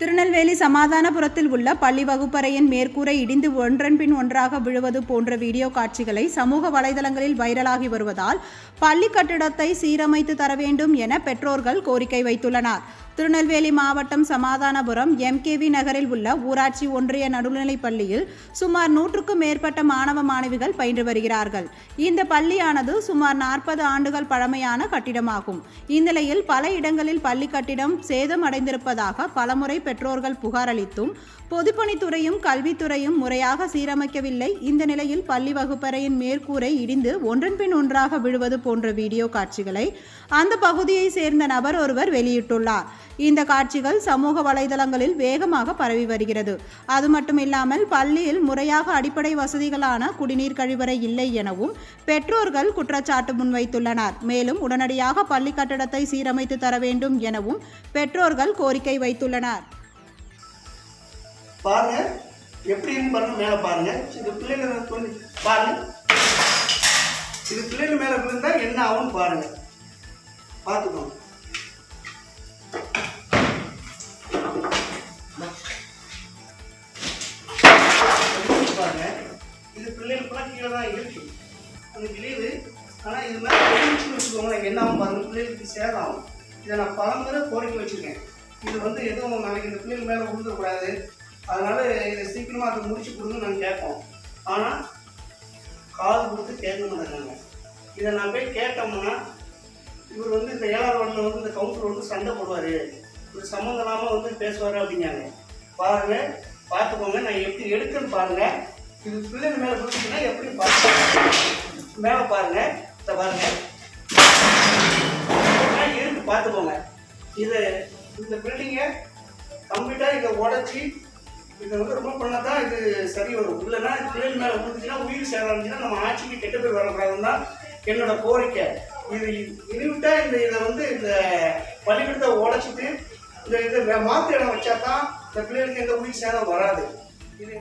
திருநெல்வேலி சமாதானபுரத்தில் உள்ள பள்ளி வகுப்பறையின் மேற்கூரை இடிந்து ஒன்றன் பின் ஒன்றாக விழுவது போன்ற வீடியோ காட்சிகளை சமூக வலைதளங்களில் வைரலாகி வருவதால் பள்ளி கட்டிடத்தை சீரமைத்து தர வேண்டும் என பெற்றோர்கள் கோரிக்கை வைத்துள்ளனர். திருநெல்வேலி மாவட்டம் சமாதானபுரம் எம்கேவி நகரில் உள்ள ஊராட்சி ஒன்றிய நடுநிலைப் பள்ளியில் சுமார் நூற்றுக்கும் மேற்பட்ட மாணவ மாணவிகள் பயின்று வருகிறார்கள். இந்த பள்ளியானது சுமார் நாற்பது ஆண்டுகள் பழமையான கட்டிடமாகும். இந்நிலையில் பல இடங்களில் பள்ளி கட்டிடம் சேதம் அடைந்திருப்பதாக பலமுறை பெற்றோர்கள் புகார் அளித்தும் பொதுப்பணித்துறையும் கல்வித்துறையும் முறையாக சீரமைக்கவில்லை. இந்த நிலையில் பள்ளி வகுப்பறையின் மேற்கூரை இடிந்து ஒன்றன் பின் ஒன்றாக விழுவது போன்ற வீடியோ காட்சிகளை அந்த பகுதியை சேர்ந்த நபர் ஒருவர் வெளியிட்டுள்ளார். இந்த காட்சிகள் சமூக வலைதளங்களில் வேகமாக பரவி வருகிறது. அது மட்டுமில்லாமல் பள்ளியில் முறையாக அடிப்படை வசதிகளான குடிநீர் கழிவறை இல்லை எனவும் பெற்றோர்கள் குற்றச்சாட்டு முன்வைத்துள்ளனர். மேலும் உடனடியாக பள்ளி கட்டடத்தை சீரமைத்து தர வேண்டும் எனவும் பெற்றோர்கள் கோரிக்கை வைத்துள்ளனர். பாருங்க. எப்படின்னு பாருங்க மேலே பாருங்க. இது பிள்ளைகள் கொஞ்சம் பாருங்க. இது பிள்ளைங்க மேலே விழுந்தா என்ன ஆகும்னு பாருங்க. பார்த்துக்கோங்க. பாருங்க. இது பிள்ளைகளுக்குலாம் கீழே தான் இருக்கு. அந்த விளைவு. ஆனால் இது மாதிரி விழுந்துச்சுன்னு வச்சுக்கோங்களேன் என்ன ஆகும் பாருங்க. பிள்ளைகளுக்கு சேதம் ஆகும். இதை நான் பலமுறை கோரிக்கை வச்சுருக்கேன். இது வந்து எதுவும் நாளைக்கு இந்த பிள்ளைகள் மேலே விழுந்துடக்கூடாது. அதனால இதை சீக்கிரமாக அதை முடிச்சு கொடுங்க நாங்கள் கேட்போம். ஆனால் காது கொடுத்து கேட்க மாட்டேங்கிறாங்க. இதை நான் போய் கேட்டோம்னா இவர் வந்து இந்த ஏழாவது வார்டில் வந்து இந்த கவுன்சிலர் வந்து சண்டை போடுவார். இவர் சம்மந்தம் இல்லாமல் வந்து பேசுவார் அப்படிங்காங்க பாருங்க பார்த்துக்கோங்க நான் எப்படி எடுக்கன்னு பாருங்க. இது பிள்ளைங்க மேலே கொடுத்தீங்கன்னா எப்படி பார்த்து மேலே பாருங்க இதை பாருங்க. இதெல்லாம் இருக்கு பார்த்துக்கோங்க. இதை இந்த பில்டிங்கை கம்ப்ளீட்டாக இதை உடச்சி இதை வந்து ரொம்ப பண்ணால் தான் இது சரி வரும். இல்லைன்னா பிள்ளைகள் மேலே விழுந்துச்சுன்னா உயிர் சேதம் இருந்துச்சுன்னா நம்ம ஆட்சிக்கு கெட்ட பேர் வரக்கூடாதுன்னு தான் என்னோட கோரிக்கை. இது இனிவிட்டா இந்த இதை வந்து இந்த பள்ளிக்கூடத்தை உடைச்சிட்டு இந்த இதை மாற்று இடம் வச்சா தான் இந்த பிள்ளைகளுக்கு எந்த உயிர் சேதம் வராது. இது